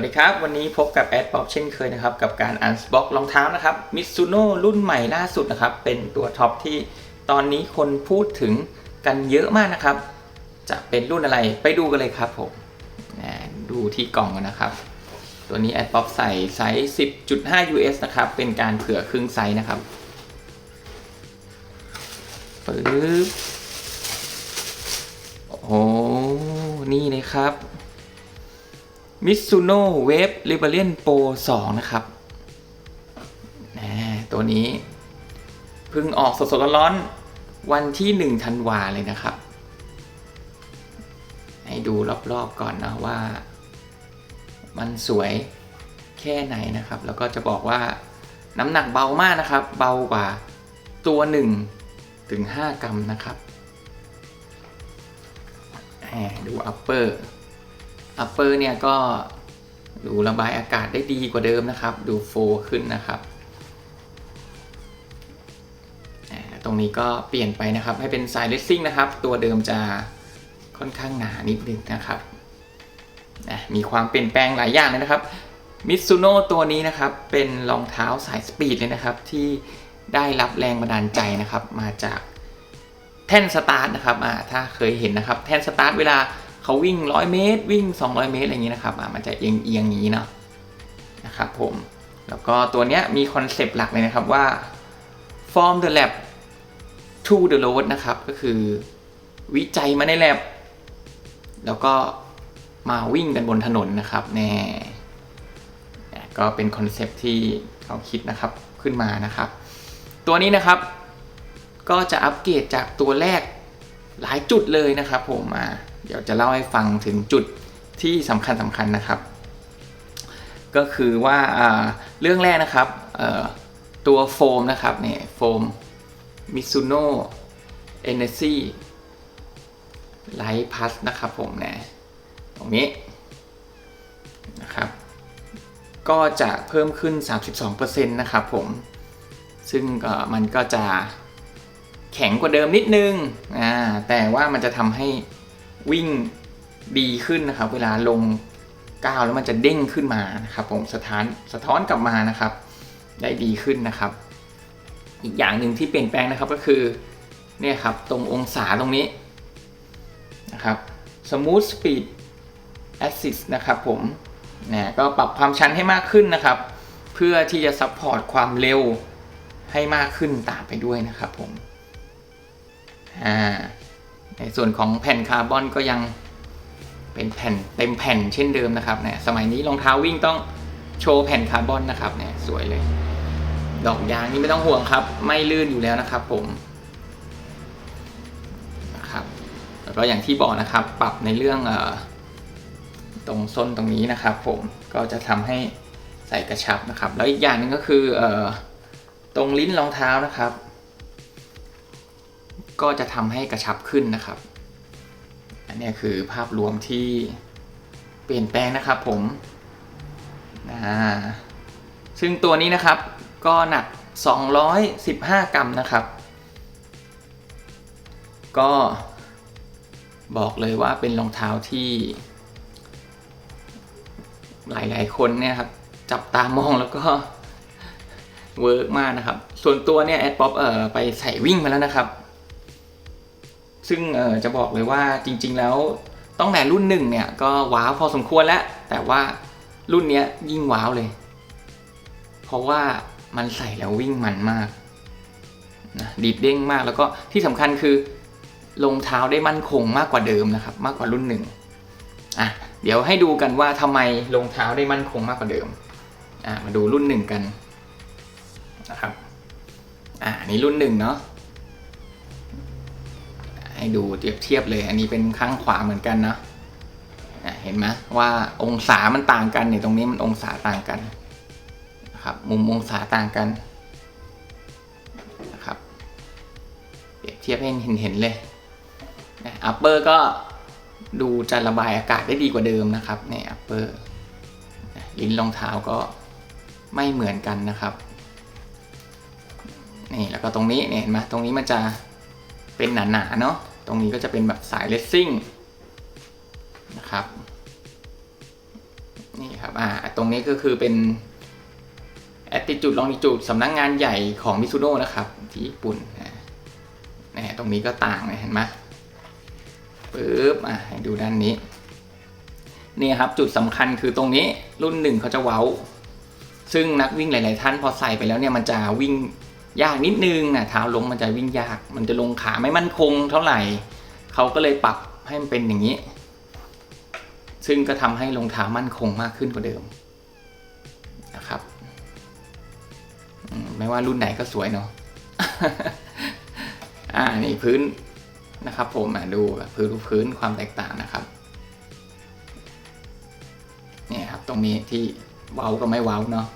วัสดีครับ วันนี้พบกับแอดป๊อปเช่นเคยนะครับ กับการอันบ็อกรองเท้านะครับมิซูโน่รุ่นใหม่ล่าสุดนะครับ เป็นตัวท็อปที่ตอนนี้คนพูดถึงกันเยอะมากนะครับ จะเป็นรุ่นอะไรไปดูกันเลยครับผมดูที่กล่องกันนะครับ ตัวนี้แอดป๊อปใส่ไซส์ 10.5 US นะครับ เป็นการเผื่อครึ่งไซส์นะครับปึ๊บโอ้โหนี่เลยครับ มิ z ซูโน่เวฟลิเบเรียนโปร2นะครับนะตัวนี้เพิ่งออกสดๆร้อนๆวันที่ 1 ธันวาเลยนะครับ ให้ดูรอบๆก่อนนะว่า มันสวยแค่ไหนนะครับ แล้วก็จะบอกว่าน้ำหนักเบามากนะครับ เบากว่าตัว1ถึง5กรัมนะครับ ดูอัปเปอร์ อัปเปอร์เนี่ยก็ดูระบายอากาศได้ดีกว่าเดิมนะครับ ดูโฟขึ้นนะครับตรงนี้ก็เปลี่ยนไปนะครับ ให้เป็นสายเลสซิ่งนะครับ ตัวเดิมจะค่อนข้างหนานิดนึงนะครับมีความเปลี่ยนแปลงหลายอย่างเลยนะครับมิตซูโน่ตัวนี้นะครับ เป็นรองเท้าสายสปีดเลยนะครับ ที่ได้รับแรงบันดาลใจนะครับ มาจากแท่นสตาร์ทนะครับถ้าเคยเห็นนะครับ แท่นสตาร์ทเวลา เขาวิ่ง 100 เมตร วิ่ง 200 เมตรอะไรอย่างนี้นะครับมันจะเอียงเอียงอย่างนี้เนาะนะครับผมแล้วก็ตัวเนี้ยมีคอนเซปต์หลักเลยนะครับว่า from the lab to the road นะครับก็คือวิจัยมาใน lab แล้วก็มาวิ่งกันบนถนนนะครับแน่ก็เป็นคอนเซปต์ที่เขาคิดนะครับขึ้นมานะครับ ตัวนี้นะครับ ก็จะอัปเกรดจากตัวแรก หลายจุดเลยนะครับผมมาเดี๋ยวจะเล่าให้ฟังถึงจุดที่สำคัญสำคัญนะครับ ก็คือว่าเรื่องแรกนะครับตัวโฟมนะครับเนี่ยโฟมมิซูโน่เอเนซี่ไลท์พัสนะครับผมเนี่ยตรงนี้นะครับก็จะเพิ่มขึ้น 32%นะครับผม ซึ่งมันก็จะแข็งกว่าเดิมนิดนึงอ่า แต่ว่ามันจะทำให้วิ่งดีขึ้นนะครับ เวลาลงก้าวแล้วมันจะเด้งขึ้นมานะครับผมสะท้านสะท้อนกลับมานะครับ ได้ดีขึ้นนะครับ อีกอย่างหนึ่งที่เปลี่ยนแปลงนะครับก็คือเนี่ยครับตรงองศาตรงนี้นะครับ smooth speed assist นะครับผมเนี่ยก็ปรับความชันให้มากขึ้นนะครับ เพื่อที่จะซัพพอร์ตความเร็วให้มากขึ้นตามไปด้วยนะครับผมอ่า ในส่วนของแผ่นคาร์บอนก็ยังเป็นแผ่นเต็มแผ่นเช่นเดิมนะครับเนี่ยสมัยนี้รองเท้าวิ่งต้องโชว์แผ่นคาร์บอนนะครับเนี่ยสวยเลย ดอกยางนี่ไม่ต้องห่วงครับ ไม่ลื่นอยู่แล้วนะครับ ผมนะครับแล้วก็อย่างที่บอกนะครับ ปรับในเรื่องอตรงส้นตรงนี้นะครับ ผมก็จะทำให้ใส่กระชับนะครับ แล้วอีกอย่างหนึ่งก็คืออตรงลิ้นรองเท้านะครับ ก็จะทำให้กระชับขึ้นนะครับ อันนี้คือภาพรวมที่เปลี่ยนแปลงนะครับผมนะซึ่งตัวนี้นะครับก็หนัก 215 กรัมนะครับ ก็บอกเลยว่าเป็นรองเท้าที่ หลายๆ คนเนี่ยครับจับตามองแล้วก็เวิร์กมากนะครับ ส่วนตัวเนี่ยแอดป๊อปเอ่อไปใส่วิ่งมาแล้วนะครับ ซึ่งจะบอกเลยว่าจริง ๆ แล้วต้องแต่รุ่นหนึ่งเนี่ยก็ว้าวพอสมควรแล้ว แต่ว่ารุ่นเนี้ยยิ่งว้าวเลย เพราะว่ามันใส่แล้ววิ่งมันมากนะดีดเด้งมากแล้วก็ที่สำคัญคือรองเท้าได้มั่นคงมากกว่าเดิมนะครับ มากกว่ารุ่นหนึ่งอะเดี๋ยวให้ดูกันว่าทำไมรองเท้าได้มั่นคงมากกว่าเดิมอะมาดูรุ่นหนึ่งกันนะครับอะนนี้รุ่นหนึ่งเนาะ ให้ดูเทียบเทียบเลย อันนี้เป็นข้างขวาเหมือนกันเนาะเห็นไหมว่าองศามันต่างกันเนี่ยตรงนี้มันองศาต่างกันนะครับมุมองศาต่างกันนะครับเปรียบเทียบให้เห็นเห็นเลยอัปเปอร์ก็ดูจะระบายอากาศได้ดีกว่าเดิมนะครับเนี่ยอัปเปอร์ลิ้นรองเท้าก็ไม่เหมือนกันนะครับนี่แล้วก็ตรงนี้เนี่ยเห็นไหมตรงนี้มันจะเป็นหนาๆเนาะ ตรงนี้ก็จะเป็นแบบสายเลสซิ่งนะครับนี่ครับอ่าตรงนี้ก็คือเป็น attitude longitude สำนักงานใหญ่ของมิซูโน่นะครับ ที่ญี่ปุ่นนะนะตรงนี้ก็ต่างเลยเห็นไหมปึ๊บอะดูด้านนี้นี่ครับจุดสำคัญคือตรงนี้รุ่นหนึ่งเขาจะเว้า ซึ่งนักวิ่งหลาย ๆ ท่านพอใส่ไปแล้วเนี่ยมันจะวิ่ง ยากนิดนึงนะเท้าล้มมันจะวิ่งยาก มันจะลงขาไม่มั่นคงเท่าไหร่เขาก็เลยปรับให้มันเป็นอย่างนี้ ซึ่งก็ทำให้รองเท้ามั่นคงมากขึ้นกว่าเดิมนะครับไม่ว่ารุ่นไหนก็สวยเนาะอ่านี่พื้นนะครับ ผมดูพื้นพื้นความแตกต่างนะครับเนี่ยครับตรงนี้ที่เว้ากับไม่เว้าเนาะ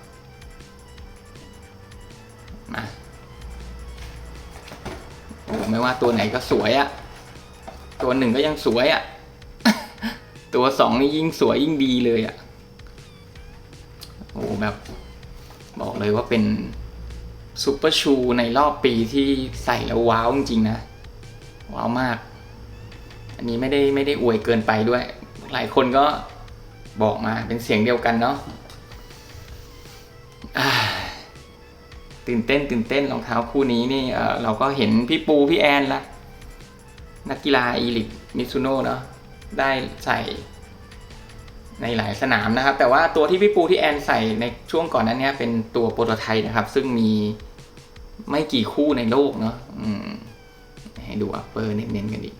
อ้ไม่ว่าตัวไหนก็สวยอะตัวหนึ่งก็ยังสวยอะตัวสองนี่ยิ่งสวยยิ่งดีเลยอะโอ้แบบ บอกเลยว่าเป็นซูเปอร์ชูในรอบปีที่ใส่แล้วว้าวจริงๆนะ ว้าวมาก อันนี้ไม่ได้ไม่ได้อวยเกินไปด้วย หลายคนก็บอกมาเป็นเสียงเดียวกันเนาะ ตื่นเต้นตื่นเต้นรองเท้าคู่นี้นี่เราก็เห็นพี่ปูพี่แอนละนักกีฬาอีลิทมิซูโน่เนาะได้ใส่ในหลายสนามนะครับ แต่ว่าตัวที่พี่ปูที่แอนใส่ในช่วงก่อนนั้นเนี่ยเป็นตัวโปรโตไทป์นะครับ ซึ่งมีไม่กี่คู่ในโลกเนาะให้ดูอัปเปอร์เน้นๆกันอีก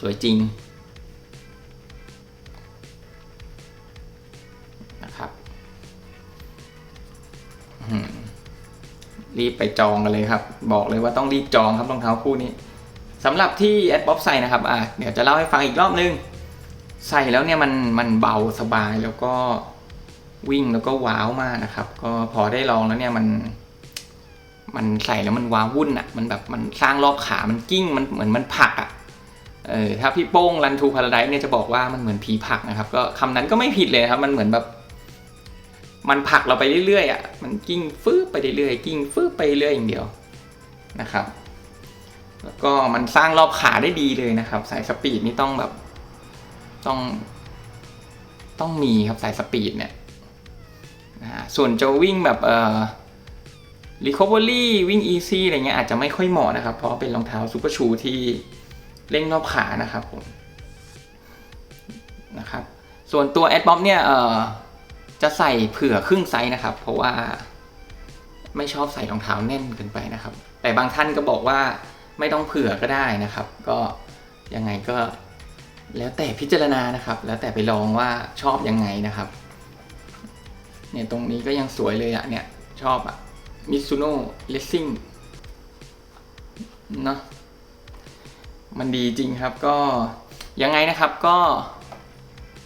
สวยจริง รีบไปจองกันเลยครับ บอกเลยว่าต้องรีบจองครับรองเท้าคู่นี้สำหรับที่แอดบ๊อบใส่นะครับอะเดี๋ยวจะเล่าให้ฟังอีกรอบนึง ใส่แล้วเนี่ยมันมันเบาสบายแล้วก็วิ่งแล้วก็ว้าวมากนะครับ ก็พอได้ลองแล้วเนี่ยมัน มันใส่แล้วมันว้าวุ่นอะ มันแบบมันสร้างรอบขามันกิ้งมันเหมือนมันผักอะเออถ้าพี่โป้งรันทูพาราไดเนี่ยจะบอกว่ามันเหมือนผีผักนะครับ ก็คำนั้นก็ไม่ผิดเลยครับ มันเหมือนแบบ มันผลักเราไปเรื่อยๆอะมันกิ้งฟื้ไปเรื่อยๆกิ้งฟื้ไปเรื่อยอย่างเดียวนะครับ แล้วก็มันสร้างรอบขาได้ดีเลยนะครับ สายสปีดนี่ต้องแบบ ต้อง ต้องมีครับสายสปีดเนี่ยนะฮะส่วนจะวิ่งแบบเอ่อ recovery วิ่ง easy อะไรเงี้ยอาจจะไม่ค่อยเหมาะนะครับ เพราะเป็นรองเท้าซูเปอร์ชูที่เร่งรอบขานะครับผมนะครับ ส่วนตัว a d b o b เนี่ยเอ่อ จะใส่เผื่อครึ่งไซส์นะครับ เพราะว่าไม่ชอบใส่รองเท้าแน่นเกินไปนะครับ แต่บางท่านก็บอกว่าไม่ต้องเผื่อก็ได้นะครับ ก็ยังไงก็แล้วแต่พิจารณานะครับ แล้วแต่ไปลองว่าชอบยังไงนะครับ เนี่ยตรงนี้ก็ยังสวยเลยอะเนี่ยชอบอะมิซูโน่เลสซิ่งเนาะมันดีจริงครับก็ยังไงนะครับก็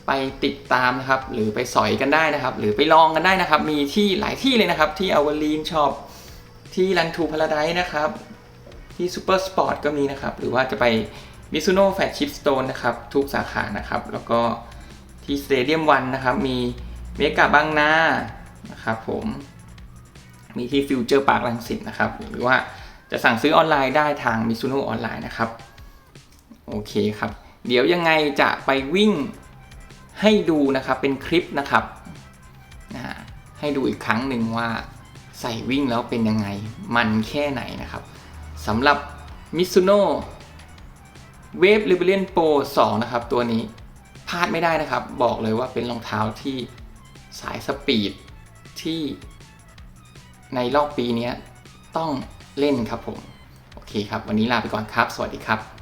ไปติดตามนะครับ หรือไปสอยกันได้นะครับ หรือไปลองกันได้นะครับ มีที่หลายที่เลยนะครับ ที่อวลีนช็อปที่รันทูพาราไดนะครับ ที่ซูเปอร์สปอร์ตก็มีนะครับ หรือว่าจะไปมิซูโน่แฟชชิปสโตนนะครับ ทุกสาขานะครับ แล้วก็ที่สเตเดียมวันนะครับ มีเมกาบางนานะครับผม มีที่ฟิวเจอร์ปาร์คลังสิตนะครับ หรือว่าจะสั่งซื้อออนไลน์ได้ทางมิซูโน่ออนไลน์นะครับ โอเคครับ เดี๋ยวยังไงจะไปวิ่ง ให้ดูนะครับเป็นคลิปนะครับนะให้ดูอีกครั้งหนึ่งว่าใส่วิ่งแล้วเป็นยังไง มันแค่ไหนนะครับสำหรับ Mizuno Wave Rebellion Pro 2 นะครับ ตัวนี้พลาดไม่ได้นะครับ บอกเลยว่าเป็นรองเท้าที่สายสปีดที่ในรอบปีนี้ต้องเล่นครับผม โอเคครับ วันนี้ลาไปก่อนครับ สวัสดีครับ